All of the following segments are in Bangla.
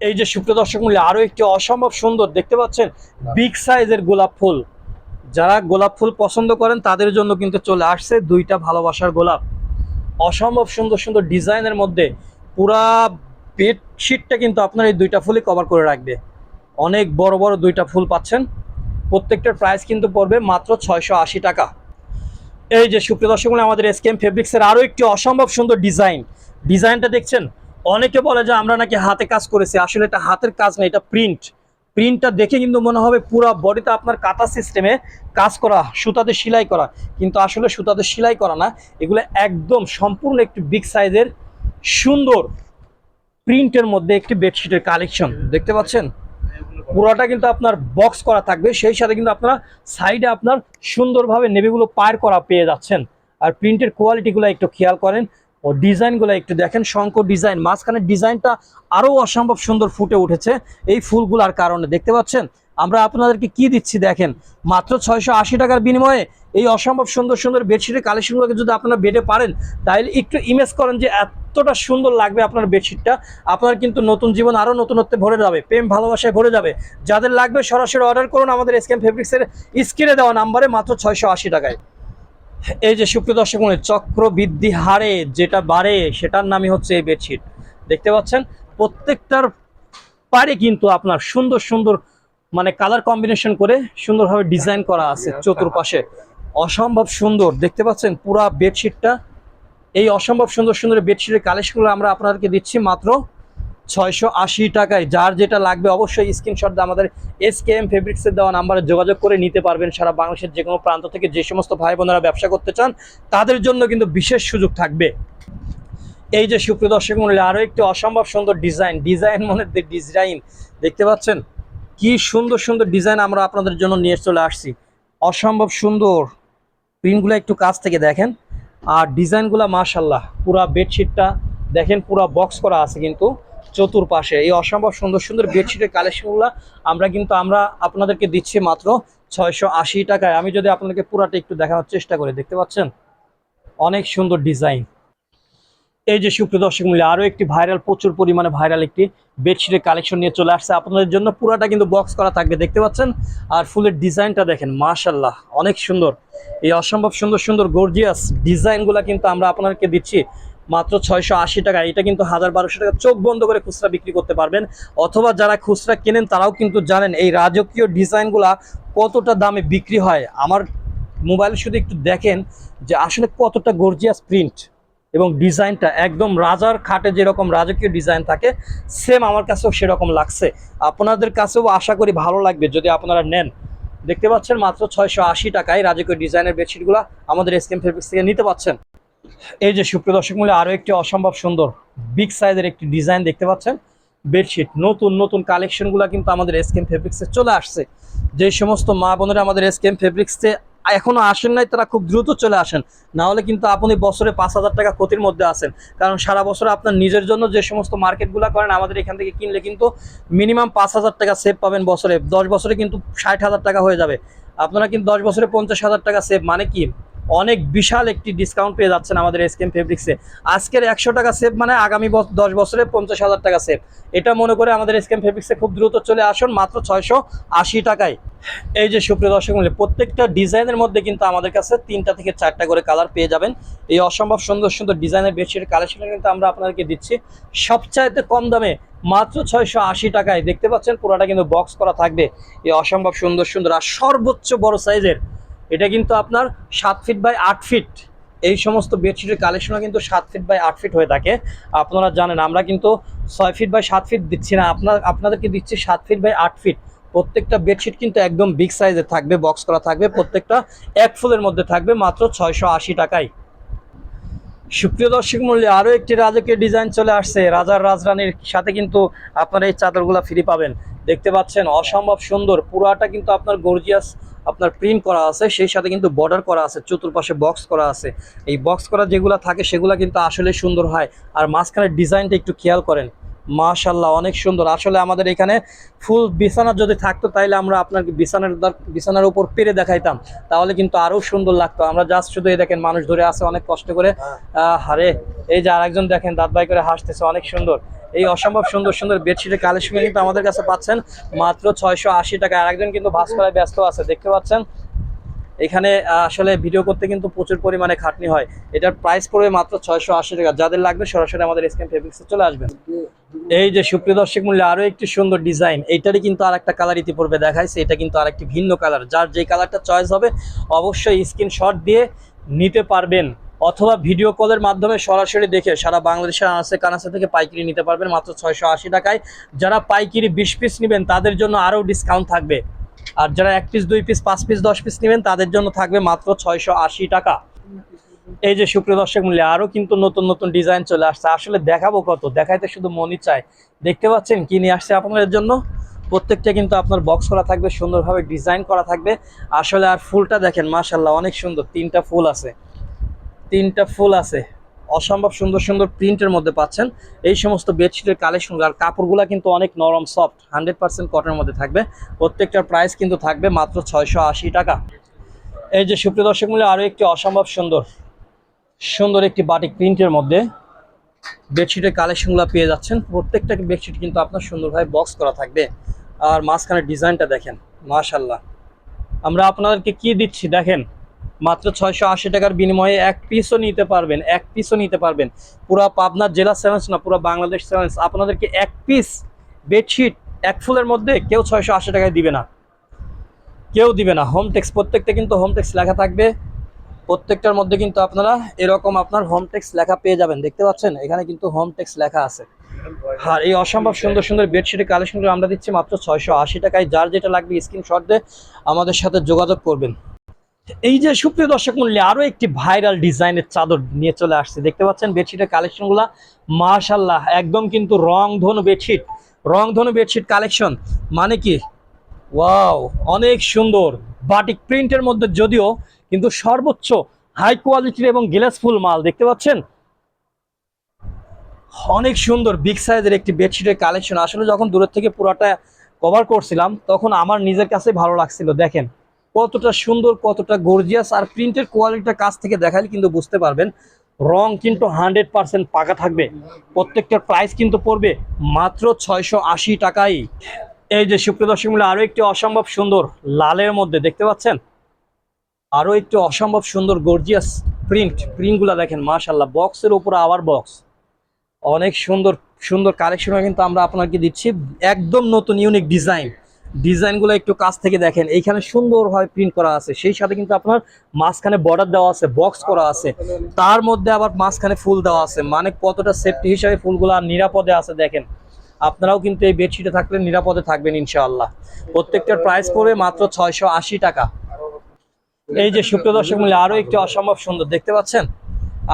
এই যে সুপ্রিয় দর্শক মূল্য আরও একটি অসম্ভব সুন্দর দেখতে পাচ্ছেন বিগ সাইজের গোলাপ ফুল। যারা গোলাপ ফুল পছন্দ করেন, তাদের জন্য কিন্তু চলে আসছে দুইটা ভালোবাসার গোলাপ। অসম্ভব সুন্দর সুন্দর ডিজাইনের মধ্যে পুরা বেডশিটটা কিন্তু আপনার এই দুইটা ফুলই কভার করে রাখবে। অনেক বড় বড় দুইটা ফুল পাচ্ছেন। প্রত্যেকটার প্রাইস কিন্তু পড়বে মাত্র ছয়শো আশি টাকা। এই যে সুপ্রিয় দর্শক আমাদের এসকেএম ফেব্রিক্সের আরও একটি অসম্ভব সুন্দর ডিজাইন। ডিজাইনটা দেখছেন? অনেকে বলে যে আমরা নাকি হাতে কাজ করেছি, আসলে এটা হাতের কাজ না, এটা প্রিন্ট প্রিন্টটা দেখে কিন্তু মনে হবে পুরো বডিতে আপনার কাটা সিস্টেমে কাজ করা, সুতাতে সেলাই করা। কিন্তু আসলে সুতাতে সেলাই করা না, এগুলো একদম সম্পূর্ণ একটি বিগ সাইজের সুন্দর প্রিন্টের মধ্যে একটি বেডশিটের কালেকশন দেখতে পাচ্ছেন? পুরোটা কিন্তু আপনার বক্স করা থাকবে, সেই সাথে কিন্তু আপনারা সাইডে আপনার সুন্দরভাবে নেভিগুলো পার করা পেয়ে যাচ্ছেন। আর প্রিন্টের কোয়ালিটিগুলো একটু খেয়াল করেন ও ডিজাইনগুলো একটু দেখেন, শঙ্কর ডিজাইন। মাঝখানের ডিজাইনটা আরও অসম্ভব সুন্দর ফুটে উঠেছে এই ফুলগুলার কারণে। দেখতে পাচ্ছেন? আমরা আপনাদেরকে কি দিচ্ছি দেখেন? মাত্র ছয়শো আশি টাকার বিনিময়ে এই অসম্ভব সুন্দর সুন্দর বেডশিটের কালেকশনগুলোকে যদি আপনারা বেডে পারেন তাহলে একটু ইমেজ করেন যে এতটা সুন্দর লাগবে আপনার বেডশিটটা। আপনার কিন্তু নতুন জীবন আরও নতুনত্বে ভরে যাবে, প্রেম ভালোবাসায় ভরে যাবে। যাদের লাগবে সরাসরি অর্ডার করুন আমাদের এসকেম ফেব্রিক্সের স্ক্রিনে দেওয়া নাম্বারে মাত্র ছয়শো আশি টাকায়। এই যে সুপ্রিয় দর্শক মনে চক্র বৃদ্ধি হারে যেটা বাড়ে সেটার নামই হচ্ছে এই বেডশিট দেখতে পাচ্ছেন প্রত্যেকটার পারে কিন্তু আপনার সুন্দর সুন্দর মানে কালার কম্বিনেশন করে সুন্দরভাবে ডিজাইন করা আছে চতুর্পাশে। অসম্ভব সুন্দর। দেখতে পাচ্ছেন পুরা বেডশিটটা এই অসম্ভব সুন্দর সুন্দর বেডশিটের কালেকশনগুলো আমরা আপনাদেরকে দিচ্ছি মাত্র ছয়শো আশি টাকায়। যার যেটা লাগবে অবশ্যই স্ক্রিনশট দিয়ে আমাদের এস কে এম ফেব্রিক্সের দেওয়া নাম্বারে যোগাযোগ করে নিতে পারবেন। সারা বাংলাদেশের যে কোনো প্রান্ত থেকে যে সমস্ত ভাই বোনেরা ব্যবসা করতে চান, তাদের জন্য কিন্তু বিশেষ সুযোগ থাকবে। এই যে সুপ্রিয় দর্শক মন্ডলী আরও একটি অসম্ভব সুন্দর ডিজাইন ডিজাইন মনে ডিজাইন দেখতে পাচ্ছেন? কি সুন্দর সুন্দর ডিজাইন আমরা আপনাদের জন্য নিয়ে চলে আসছি। অসম্ভব সুন্দর। প্রিন্টগুলো একটু কাছ থেকে দেখেন। আর ডিজাইনগুলো মাশাল্লাহ পুরা বেডশিটটা দেখেন, পুরা বক্স করা আছে কিন্তু। চতুর্পাশে। এই অসম্ভব সুন্দর সুন্দর বেডশিটের কালেকশনগুলো আমরা কিন্তু, আমরা আপনাদেরকে দিচ্ছি মাত্র ছয়শো আশি টাকায়। আমি যদি আপনাদেরকে পুরাটা একটু দেখানোর চেষ্টা করি, দেখতে পাচ্ছেন? অনেক সুন্দর ডিজাইন। এই যে সুপ্রিয় দর্শক মূল্য আরও একটি ভাইরাল, প্রচুর পরিমাণে ভাইরাল একটি বেডশিটের কালেকশন নিয়ে চলে আসছে। আপনাদের জন্য পুরাটা কিন্তু বক্স করা থাকবে, দেখতে পাচ্ছেন? আর ফুলের ডিজাইনটা দেখেন মাশাল্লাহ অনেক সুন্দর। এই অসম্ভব সুন্দর সুন্দর, গর্জিয়াস ডিজাইনগুলো কিন্তু আমরা আপনাদেরকে দিচ্ছি মাত্র ছয়শো আশি টাকা। এটা কিন্তু হাজার বারোশো টাকা। চোখ বন্ধ করে খুচরা বিক্রি করতে পারবেন। অথবা যারা খুচরা কেনেন, তারাও কিন্তু জানেন এই রাজকীয় ডিজাইনগুলা কতটা দামে বিক্রি হয়। আমার মোবাইল শুধু একটু দেখেন যে আসলে কতটা গর্জিয়াস প্রিন্ট এবং ডিজাইনটা একদম রাজার খাটে যেরকম রাজকীয় ডিজাইন থাকে সেম আমার কাছেও সেরকম লাগছে। আপনাদের কাছেও আশা করি ভালো লাগবে। যদি আপনারা নেন, দেখতে পাচ্ছেন মাত্র ছয়শো আশি টাকায় রাজকীয় ডিজাইনের বেডশিটগুলো আমাদের এসকেম ফেব্রিক্স থেকে নিতে পাচ্ছেন। এই যে সুপ্রিয় দর্শক মূল্যে আরও একটি অসম্ভব সুন্দর বিগ সাইজের একটি ডিজাইন দেখতে পাচ্ছেন। বেডশিট নতুন নতুন কালেকশনগুলো কিন্তু আমাদের এসকেম ফেব্রিক্সে চলে আসছে। যে সমস্ত মা বোনেরা আমাদের এসকেম ফেব্রিক্সে এখনও আসেন নাই, তারা খুব দ্রুত চলে আসেন। না হলে কিন্তু আপনি বছরে পাঁচ হাজার টাকা ক্ষতির মধ্যে আসেন কারণ সারা বছর আপনার নিজের জন্য যে সমস্ত মার্কেটগুলো করেন, আমাদের এখান থেকে কিনলে কিন্তু মিনিমাম পাঁচ হাজার টাকা সেভ পাবেন বছরে। দশ বছরে কিন্তু ষাট হাজার টাকা হয়ে যাবে। আপনারা কিন্তু দশ বছরে পঞ্চাশ হাজার টাকা সেভ মানে কি? অনেক বিশাল একটি ডিসকাউন্ট পেয়ে যাচ্ছেন আমাদের এসকেম ফেব্রিক্সে আজকের একশো টাকা সেভ মানে আগামী দশ বছরে পঞ্চাশ হাজার টাকা সেভ এটা মনে করে আমাদের এসকেম ফেব্রিক্সে খুব দ্রুত চলে আসুন মাত্র ছয়শো আশি টাকায়। এই যে সুপ্রিয় দর্শক মণ্ডলী, প্রত্যেকটা ডিজাইনের মধ্যে কিন্তু আমাদের কাছে তিনটা থেকে চারটা করে কালার পেয়ে যাবেন। এই অসম্ভব সুন্দর সুন্দর ডিজাইনের বেডশিটের কালেকশন কিন্তু আমরা আপনাদেরকে দিচ্ছি। সবচাইতে কম দামে মাত্র ছয়শো আশি টাকায়। দেখতে পাচ্ছেন পুরোটা কিন্তু বক্স করা থাকবে। এই অসম্ভব সুন্দর সুন্দর আর সর্বোচ্চ বড় সাইজের এটা কিন্তু আপনার সাত ফিট বাই আট ফিট এই সমস্ত বেডশিটের কালেকশনও কিন্তু সাত ফিট বাই আট ফিট হয়ে থাকে। আপনারা জানেন, আমরা কিন্তু ছয় ফিট বাই সাত ফিট দিচ্ছি না। আপনার, আপনাদেরকে দিচ্ছি সাত ফিট বাই আট ফিট প্রত্যেকটা বেডশিট কিন্তু একদম বিগ সাইজের থাকবে বক্স করা থাকবে, প্রত্যেকটা এক ফুলের মধ্যে থাকবে মাত্র ছয়শো আশি টাকায়। সুপ্রিয় দর্শক মূল্যে আরও একটি রাজকীয় ডিজাইন চলে আসছে। রাজার রাজরানীর সাথে কিন্তু আপনারা এই চাদরগুলো ফ্রি পাবেন। দেখতে পাচ্ছেন অসম্ভব সুন্দর। পুরাটা কিন্তু আপনার গর্জিয়াস আপনার প্রিন্ট করা আছে সেই সাথে কিন্তু বর্ডার করা আছে চতুর্পাশে বক্স করা আছে। এই বক্স করা যেগুলো থাকে সেগুলো কিন্তু আসলে সুন্দর হয়। আর মাঝখানের ডিজাইনটা একটু খেয়াল করেন। মাশাল্লাহ অনেক সুন্দর। আসলে আমাদের এখানে ফুল বিছানা যদি থাকতো তাইলে আমরা আপনার বিছানার বিছানার উপর পেরে দেখাইতাম। তাহলে কিন্তু আরও সুন্দর লাগতো। আমরা জাস্ট শুধু এই দেখেন মানুষ ধরে আছে অনেক কষ্ট করে। হারে এই যে আরেকজন দেখেন দাঁত বাই করে হাসতেছে অনেক সুন্দর। এই অসম্ভব সুন্দর সুন্দর বেডশিটের কালেকশন কিন্তু আমাদের কাছে পাচ্ছেন মাত্র ছয়শো আশি টাকা। আর একজন কিন্তু ভাস করায় ব্যস্ত আছে, দেখতে পাচ্ছেন? এখানে আসলে ভিডিও করতে কিন্তু প্রচুর পরিমাণে খাটনি হয়। এটার প্রাইস পড়বে মাত্র ছয়শো আশি টাকা। যাদের লাগবে সরাসরি আমাদের স্ক্রিন ফেব্রিক্সে চলে আসবেন। এই যে সুপ্রিয় দর্শক মূল্যে আরও একটি সুন্দর ডিজাইন এইটারই কিন্তু আর একটা কালার ইতিপূর্বে দেখাইছে। এটা কিন্তু আর একটি ভিন্ন কালার যার যে কালারটা চয়েস হবে, অবশ্যই স্ক্রিনশট দিয়ে নিতে পারবেন। অথবা ভিডিও কলের মাধ্যমে সরাসরি দেখে সারা বাংলাদেশের আনাচে কানাচে থেকে পাইকারি নিতে পারবেন মাত্র ছয়শো আশি টাকায়। যারা পাইকারি বিশ পিস নেবেন, তাদের জন্য আরও ডিসকাউন্ট থাকবে। আর যারা এক পিস দুই পিস পাঁচ পিস দশ পিস নেবেন, তাদের জন্য থাকবে মাত্র ছয়শো আশি টাকা। এই যে সুপ্রিয় দর্শক মূল্যে আরও কিন্তু নতুন নতুন ডিজাইন চলে আসছে। আসলে দেখাবো কত? দেখাইতে শুধু মনই চায়। দেখতে পাচ্ছেন কি নিয়ে আসছে আপনাদের জন্য? প্রত্যেকটা কিন্তু আপনার বক্স করা থাকবে, সুন্দরভাবে ডিজাইন করা থাকবে। আসলে আর ফুলটা দেখেন মাশাল্লাহ অনেক সুন্দর। তিনটা ফুল আছে। তিনটা ফুল আছে। অসম্ভব সুন্দর সুন্দর প্রিন্টের মধ্যে পাচ্ছেন। এই সমস্ত বেডশিটের কালেকশন আর কাপড়গুলো কিন্তু অনেক নরম সফট হান্ড্রেড পার্সেন্ট কটনের মধ্যে থাকবে। প্রত্যেকটার প্রাইস কিন্তু থাকবে মাত্র ছয়শো আশি টাকা। এই যে সুপ্রিয় দর্শক মূল্যে আরও একটি অসম্ভব সুন্দর সুন্দর একটি বাটিক প্রিন্টের মধ্যে বেডশিটের কালেকশনগুলো পেয়ে যাচ্ছেন। প্রত্যেকটা বেডশিট কিন্তু আপনার সুন্দরভাবে বক্স করা থাকবে। আর মাঝখানে ডিজাইনটা দেখেন মাশাল্লাহ আমরা আপনাদেরকে কি দিচ্ছি দেখেন মাত্র ছয়শো আশি টাকার বিনিময়ে এক পিসও নিতে পারবেন, এক পিসও নিতে পারবেন। পুরো পাবনা জেলা সেভেন্স না, পুরো বাংলাদেশ সেভেন্স আপনাদেরকে এক পিস বেডশিট এক ফুলের মধ্যে কেউ ছয়শো আশি টাকায় দিবে না। কেউ দিবে না। হোম টেক্স প্রত্যেকটা কিন্তু হোম টেক্স লেখা থাকবে। প্রত্যেকটার মধ্যে কিন্তু আপনারা এরকম আপনার হোম টেক্স লেখা পেয়ে যাবেন। দেখতে পাচ্ছেন? এখানে কিন্তু হোম টেক্স লেখা আছে। আর এই অসম্ভব সুন্দর সুন্দর বেডশিটের কালেকশনগুলো আমরা দিচ্ছি মাত্র ছয়শো আশি টাকায়। যার যেটা লাগবে স্ক্রিনশট দিয়ে আমাদের সাথে যোগাযোগ করবেন। এই যে সুপ্রিয় দর্শক মূল্যে আরও একটি ভাইরাল ডিজাইনের চাদর নিয়ে চলে আসছে। দেখতে পাচ্ছেন বেডশিটের কালেকশনগুলো মাশাল্লাহ একদম কিন্তু রং ধনু বেডশিট রং ধনু বেডশিট কালেকশন। মানে কি? ওয়াও, অনেক সুন্দর। বাটিক প্রিন্টের মধ্যে যদিও কিন্তু সর্বোচ্চ হাই কোয়ালিটির এবং গ্লাসফুল মাল, দেখতে পাচ্ছেন? অনেক সুন্দর, বিগ সাইজের একটি বেডশিটের কালেকশন। আসলে যখন দূরের থেকে পুরোটা কভার করছিলাম, তখন আমার নিজের কাছে ভালো লাগছিল, দেখেন। কতটা সুন্দর, কতটা গর্জিয়াস আর প্রিন্টের কোয়ালিটিটা কাছ থেকে দেখালে কিন্তু বুঝতে পারবেন। রং কিন্তু হান্ড্রেড পার্সেন্ট পাকা থাকবে। প্রত্যেকটার প্রাইস কিন্তু পড়বে মাত্র ছয়শো আশি টাকাই এই যে সুপ্রিয় দর্শক মূল্য আরও একটি অসম্ভব সুন্দর লালের মধ্যে দেখতে পাচ্ছেন? আরও একটি অসম্ভব সুন্দর গর্জিয়াস প্রিন্ট প্রিন্টগুলো দেখেন মাশাল্লাহ বক্সের উপরে আবার বক্স অনেক সুন্দর সুন্দর কালেকশনও কিন্তু আমরা আপনাকে দিচ্ছি। একদম নতুন ইউনিক ডিজাইন ডিজাইনগুলো একটু কাছ থেকে দেখেন। এইখানে সুন্দরভাবে প্রিন্ট করা আছে। সেই সাথে কিন্তু আপনার মাঝখানে বর্ডার দেওয়া আছে বক্স করা আছে। তার মধ্যে আবার মাঝখানে ফুল দেওয়া আছে। মানে কতটা সেফটি হিসাবে ফুলগুলো নিরাপদে আছে দেখেন। আপনারাও কিন্তু এই বেডশিটে থাকলে নিরাপদে থাকবেন ইনশাআল্লাহ। প্রত্যেকটার প্রাইস পড়বে মাত্র ছয়শো আশি টাকা। এই যে সুপ্রিয় দর্শক মূল্য আরও একটি অসম্ভব সুন্দর, দেখতে পাচ্ছেন?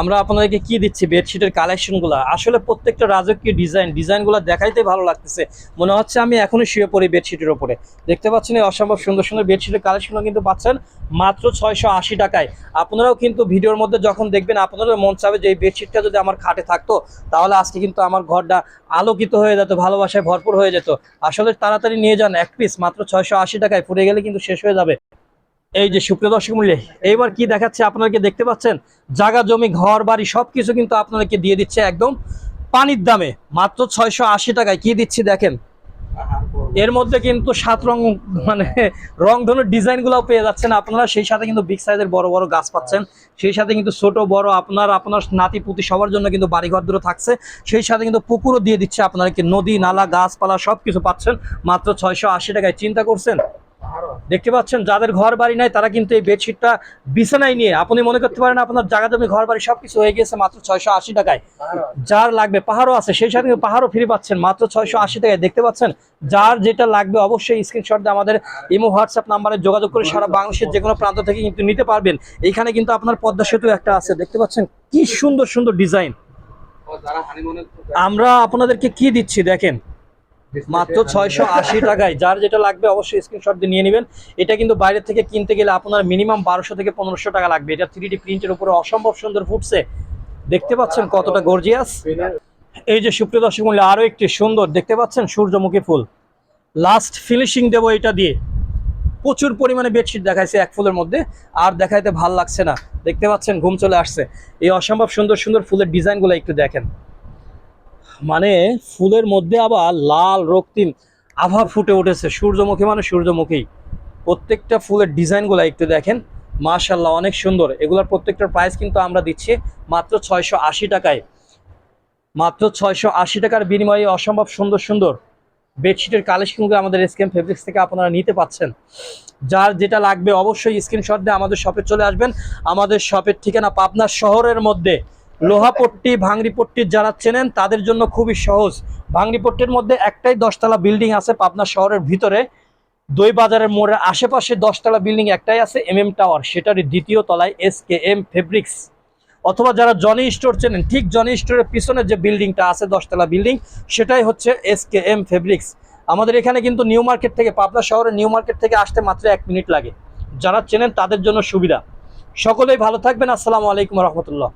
আমরা আপনাদেরকে কি দিচ্ছি? বেডশিটের কালেকশনগুলো আসলে প্রত্যেকটা রাজকীয় ডিজাইন ডিজাইনগুলো দেখাইতে ভালো লাগতেছে। মনে হচ্ছে আমি এখনই শুয়ে পড়ি বেডশিটের উপরে। দেখতে পাচ্ছেন এই অসম্ভব সুন্দর সুন্দর বেডশিটের কালেকশনও কিন্তু পাচ্ছেন মাত্র ছয়শো আশি টাকায়। আপনারাও কিন্তু ভিডিওর মধ্যে যখন দেখবেন আপনাদের মন চাবে যে এই বেডশিটটা যদি আমার খাটে থাকতো, তাহলে আজকে কিন্তু আমার ঘরটা আলোকিত হয়ে যেত, ভালোবাসায় ভরপুর হয়ে যেত। আসলে তাড়াতাড়ি নিয়ে যান, এক পিস মাত্র ছয়শো আশি টাকায়। পড়ে গেলে কিন্তু শেষ হয়ে যাবে। এই যে সুপ্রিয় দর্শক মূল্যে এইবার কি দেখাচ্ছে আপনাদেরকে দেখতে পাচ্ছেন? জায়গা জমি, ঘর, বাড়ি সবকিছু কিন্তু আপনাদেরকে দিয়ে দিচ্ছে একদম পানির দামে। মাত্র ছয়শো আশি টাকায় কি দিচ্ছি দেখেন? এর মধ্যে কিন্তু সাত রং মানে রং ধরনের ডিজাইন গুলাও পেয়ে যাচ্ছেন আপনারা। সেই সাথে কিন্তু বিগ সাইজের বড় বড় গাছ পাচ্ছেন। সেই সাথে কিন্তু ছোট, বড় আপনার আপনার নাতি, পুতি সবার জন্য কিন্তু বাড়িঘর দূরে থাকছে। সেই সাথে কিন্তু পুকুরও দিয়ে দিচ্ছে আপনারা কি নদী, নালা, গাছপালা সবকিছু পাচ্ছেন। মাত্র ছয়শো আশি টাকায়। চিন্তা করছেন? দেখতে পাচ্ছেন, যাদের ঘর বাড়ি নাই, তারা কিন্তু এই বেডশিটটা বিছানায় নিয়ে, আপনি মনে করতে পারেন আপনার জায়গা জমি, ঘর বাড়ি সবকিছু হয়ে গেছে মাত্র ছয়শো আশি টাকায়। যার লাগবে, পাহাড়ও আছে, সেই সাথে পাহাড়ও ফ্রি পাচ্ছেন, মাত্র ছয়শো আশি টাকায়। দেখতে পাচ্ছেন, যার যেটা লাগবে অবশ্যই স্ক্রিনশট দিয়ে আমাদের ইমো হোয়াটসঅ্যাপ নাম্বারে যোগাযোগ করে সারা বাংলাদেশের যে কোনো প্রান্ত থেকে কিন্তু নিতে পারবেন। এখানে কিন্তু আপনার পদ্মা সেতু একটা আছে, দেখতে পাচ্ছেন, কি সুন্দর সুন্দর ডিজাইন আমরা আপনাদেরকে কি দিচ্ছি, দেখেন মাত্র ছয়শো আশি টাকায় যার যেটা লাগবে অবশ্যই স্ক্রিনশট দিয়ে নিয়ে নেবেন। এটা কিন্তু বাইরে থেকে কিনতে গেলে আপনার মিনিমাম বারোশো থেকে পনেরোশো টাকা লাগবে। এটা থ্রি ডি প্রিন্টের উপরে অসম্ভব সুন্দর ফুটছে। দেখতে পাচ্ছেন কতটা গর্জিয়াস এই যে সুপ্রিয় দর্শক মূল্য আরও একটি সুন্দর দেখতে পাচ্ছেন সূর্যমুখী ফুল। লাস্ট ফিনিশিং দেবো এটা দিয়ে। প্রচুর পরিমাণে বেডশিট দেখাইছে এক ফুলের মধ্যে আর দেখাইতে ভালো লাগছে না। দেখতে পাচ্ছেন ঘুম চলে আসছে। এই অসম্ভব সুন্দর সুন্দর ফুলের ডিজাইনগুলো একটু দেখেন। মানে ফুলের মধ্যে আবার লাল, রক্তিম আভা ফুটে উঠেছে। সূর্যমুখী মানে সূর্যমুখী। প্রত্যেকটা ফুলের ডিজাইনগুলো একটু দেখেন। মাশাল্লাহ অনেক সুন্দর। এগুলোর প্রত্যেকটার প্রাইস কিন্তু আমরা দিচ্ছি মাত্র ছয়শো আশি টাকায়। মাত্র ছয়শো আশি টাকার বিনিময়ে অসম্ভব সুন্দর সুন্দর বেডশিটের কালেকশনগুলো আমাদের এসকেম ফেব্রিক্স থেকে আপনারা নিতে পাচ্ছেন। যার যেটা লাগবে অবশ্যই স্ক্রিনশট দিয়ে আমাদের শপে চলে আসবেন। আমাদের শপের ঠিকানা পাবনা শহরের মধ্যে। লোহাপট্টি ভাঙড়িপট্টি যারা চেনেন, তাদের জন্য খুবই সহজ। ভাঙড়িপট্টির মধ্যে একটাই দশতলা বিল্ডিং আছে পাবনা শহরের ভিতরে। দই বাজারের মোড়ের আশেপাশে দশতলা বিল্ডিং একটাই আছে এম এম টাওয়ার। সেটারই দ্বিতীয় তলায় এস কে এম ফেব্রিক্স। অথবা যারা জনি স্টোর চেনেন, ঠিক জনি স্টোরের পিছনে যে বিল্ডিংটা আছে, দশতলা বিল্ডিং, সেটাই হচ্ছে এস কে এম ফেব্রিক্স। আমাদের এখানে কিন্তু নিউ মার্কেট থেকে, পাবনা শহরের নিউ মার্কেট থেকে আসতে মাত্র এক মিনিট লাগে। যারা চেনেন, তাদের জন্য সুবিধা। সকলেই ভালো থাকবেন। আসসালামু আলাইকুম রহমতুল্লাহ।